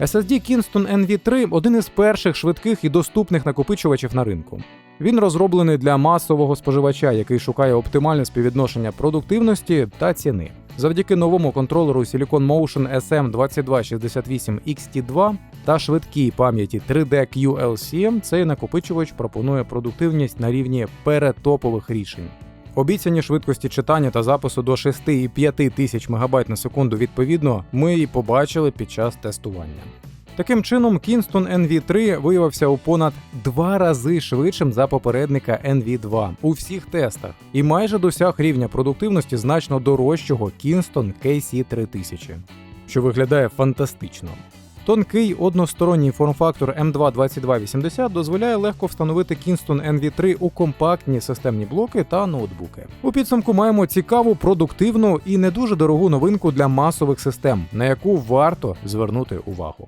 SSD Kingston NV3 один із перших швидких і доступних накопичувачів на ринку. Він розроблений для масового споживача, який шукає оптимальне співвідношення продуктивності та ціни. Завдяки новому контролеру Silicon Motion SM2268XT2 та швидкій пам'яті 3D QLC цей накопичувач пропонує продуктивність на рівні перетопових рішень. Обіцяні швидкості читання та запису до 6,5 тисяч МБ на секунду відповідно ми і побачили під час тестування. Таким чином, Kingston NV3 виявився у понад два рази швидшим за попередника NV2 у всіх тестах і майже досяг рівня продуктивності значно дорожчого Kingston KC3000, що виглядає фантастично. Тонкий односторонній форм-фактор M22280 дозволяє легко встановити Kingston NV3 у компактні системні блоки та ноутбуки. У підсумку маємо цікаву, продуктивну і не дуже дорогу новинку для масових систем, на яку варто звернути увагу.